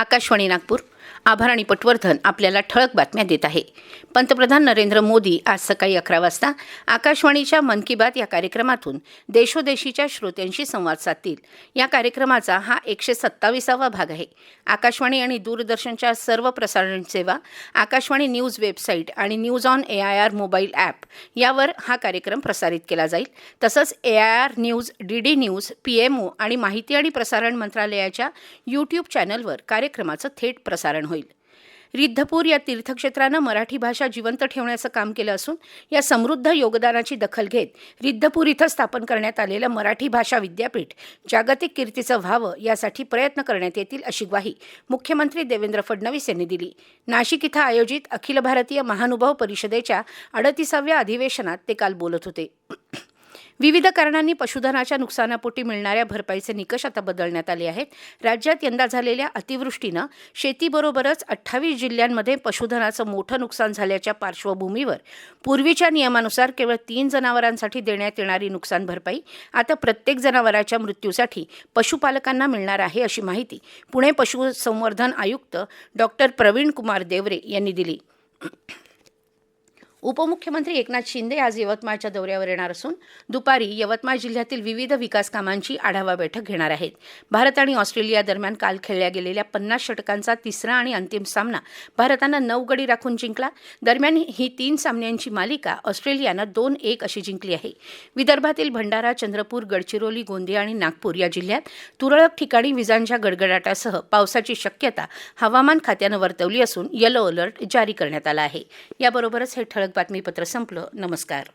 आकाशवाणी नागपूर आभार आणि पटवर्धन आपल्याला ठळक बातम्या देत आहे. पंतप्रधान नरेंद्र मोदी आज सकाळी अकरा वाजता आकाशवाणीच्या मन की बात या कार्यक्रमातून देशोदेशीच्या श्रोत्यांशी संवाद साधतील. या कार्यक्रमाचा हा एकशे सत्तावीसावा भाग आहे. आकाशवाणी आणि दूरदर्शनच्या सर्व प्रसारण सेवा आकाशवाणी न्यूज वेबसाईट आणि news on A I R mobile app यावर हा कार्यक्रम प्रसारित केला जाईल. तसंच A I R news D D news P M O आणि माहिती आणि प्रसारण मंत्रालयाच्या यूट्यूब चॅनलवर कार्यक्रमाचं थेट प्रसारण रिद्धपूर या तीर्थक्षेत्रानं मराठी भाषा जिवंत ठेवण्याचं काम केलं असून या समृद्ध योगदानाची दखल घेत रिद्धपूर इथं स्थापन करण्यात आलेलं मराठी भाषा विद्यापीठ जागतिक कीर्तीचं व्हावं यासाठी प्रयत्न करण्यात येतील अशी ग्वाही मुख्यमंत्री देवेंद्र फडणवीस यांनी दिली. नाशिक इथं आयोजित अखिल भारतीय महानुभाव परिषदेच्या अडतीसाव्या अधिवेशनात ते काल बोलत होते. विविध कारणांनी पशुधनाच्या नुकसानापोटी मिळणाऱ्या भरपाईचे निकष आता बदलण्यात आले आहेत. राज्यात यंदा झालेल्या अतिवृष्टीनं शेतीबरोबरच अठ्ठावीस जिल्ह्यांमध्ये पशुधनाचं मोठं नुकसान झाल्याच्या पार्श्वभूमीवर पूर्वीच्या नियमानुसार केवळ तीन जनावरांसाठी देण्यात येणारी नुकसान भरपाई आता प्रत्येक जनावराच्या मृत्यूसाठी पशुपालकांना मिळणार आहे अशी माहिती पुणे पशुसंवर्धन आयुक्त डॉक्टर प्रवीण कुमार देवरे यांनी दिली. उपमुख्यमंत्री एकनाथ शिंदे आज यवतमाळच्या दौऱ्यावर येणार असून दुपारी यवतमाळ जिल्ह्यातील विविध विकास कामांची आढावा बैठक घेणार आहेत. भारत आणि ऑस्ट्रेलिया दरम्यान काल खेळल्या गेलेल्या पन्नास षटकांचा तिसरा आणि अंतिम सामना भारतानं नऊ गडी राखून जिंकला. दरम्यान ही तीन सामन्यांची मालिका ऑस्ट्रेलियानं दोन एक अशी जिंकली आहे. विदर्भातील भंडारा चंद्रपूर गडचिरोली गोंदिया आणि नागपूर या जिल्ह्यात तुरळक ठिकाणी विजांच्या गडगडाटासह पावसाची शक्यता हवामान खात्यानं वर्तवली असून येलो अलर्ट जारी करण्यात आला आहे. याबरोबरच हे ठळक बातमीपत्र संपलं. नमस्कार.